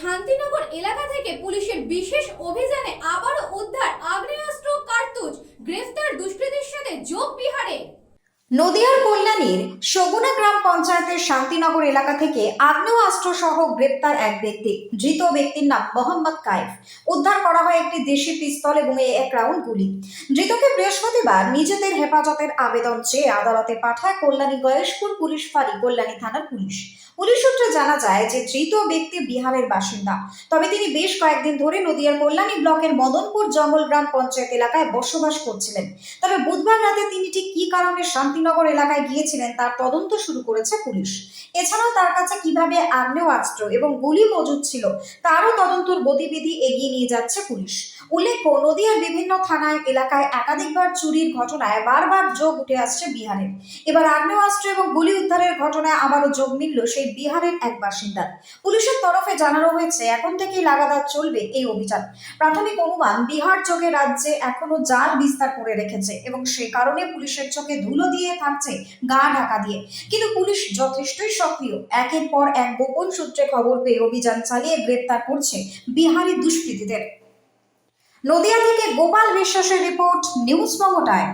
শান্তিনগর এলাকা থেকে পুলিশের বিশেষ অভিযানে আবারও উদ্ধার আগ্নেয়াস্ত্র কার্তুজ গ্রেফতার দুষ্কৃতীর সাথে যোগ বিহারে নদিয়ার কল্যাণীর সগুনা গ্রাম পঞ্চায়েতের শান্তিনগর এলাকা থেকে আগ্নেয়াস্ত্র সহ গ্রেপ্তার এক ব্যক্তি। ধৃত ব্যক্তির নাম মোহাম্মদ কায়েফ। উদ্ধার করা হয় একটি দেশি পিস্তল এবং এক রাউন্ড গুলি। ধৃতকে বৃহস্পতিবার নিজেদের হেফাজতের আবেদন চেয়ে আদালতে পাঠায় কল্যাণী গয়েশপুর পুলিশ ফাঁড়ি, কল্যাণী থানার পুলিশ। পুলিশ সূত্রে জানা যায় যে ধৃত ব্যক্তি বিহারের বাসিন্দা। তবে তিনি বেশ কয়েকদিন ধরে নদিয়ার কল্যাণী ব্লকের মদনপুর জঙ্গল গ্রাম পঞ্চায়েত এলাকায় বসবাস করছিলেন। তবে বুধবার রাতে তিনি ঠিক কী কারণে শান্তিনগর এলাকায় গিয়েছিলেন, তার তদন্ত শুরু করেছে পুলিশ। এছাড়াও তার কাছে কীভাবে আগ্নেয়াস্ত্র এবং গুলি মজুদ ছিল, তারও তদন্তর গতিবিধি এগিয়ে নিয়ে যাচ্ছে পুলিশ। উল্লেখ্য, নদিয়ার বিভিন্ন থানায়, এলাকায় একাধিকবার চুরির ঘটনায় বারবার যোগ উঠে আসছে বিহারের। এবার আগ্নেয়াস্ত্র এবং গুলি উদ্ধারের ঘটনায় আবারও যোগ মিলল সেই বিহারের এক বাসিন্দার। পুলিশের তরফে জানানো হয়েছে, এখন থেকেই লাগাতার চলবে এই অভিযান। প্রাথমিক অনুমান, বিহার যোগে রাজ্যে এখনও জাল বিস্তার করে রেখেছে এবং সে কারণে পুলিশের চিকিৎসকে ধুলো দিয়ে থাকছে, গা ঢাকা দিয়ে। কিন্তু পুলিশ যথেষ্টই সক্রিয়। একের পর এক গোপন সূত্রে খবর পেয়ে অভিযান চালিয়ে গ্রেপ্তার করছে বিহারি দুষ্কৃতীদের। নদিয়া থেকে গোপাল বিশ্বাসের রিপোর্ট, নিউজ মমতায়।